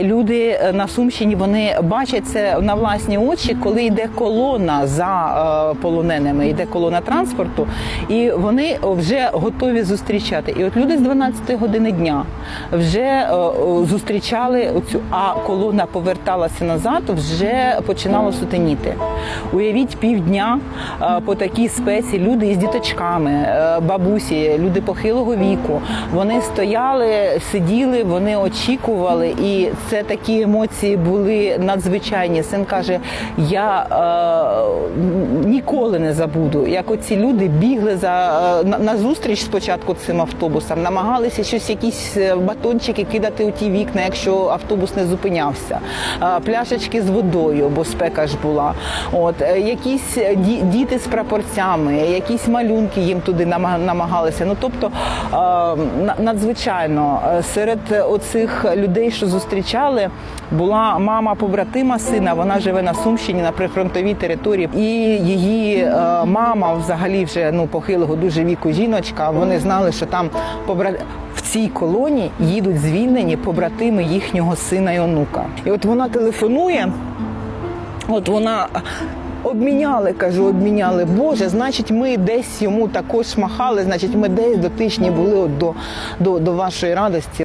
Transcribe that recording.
Люди е, на Сумщині вони бачать це на власні очі, коли йде колона за е, полоненими, йде колона транспорту, і вони вже готові зустрічати. І от люди з 12 години дня вже е, зустрічали оцю, а колона поверталася назад, вже починало сутеніти. Уявіть півдня по такій спеці люди із діточками, бабусі, люди похилого віку. Вони стояли, сиділи, вони очікували, і це такі емоції були надзвичайні. Син каже: я е, ніколи не забуду, як оці люди бігли за е, на, зустріч спочатку цим автобусам, намагалися щось, якісь е, батончики кидати у ті вікна, якщо автобус не зупинявся, Е, пляшечки з водою, бо спека ж була. От е, якісь ді- діти з прапорцями, якісь малюнки їм туди намагалися. Ну тобто е, надзвичайно е, серед оцих людей, що зустрічали, була мама побратима сина. Вона живе на Сумщині на прифронтовій території, і її е, мама, взагалі, вже ну похилого дуже віку жіночка. Вони знали, що там побра... в цій колонії їдуть звільнені побратими їхнього сина і онука. І от вона телефонує. От вона обміняли, кажу, обміняли. Боже, значить, ми десь йому також махали, значить, ми десь дотичні були от до, до, до вашої радості.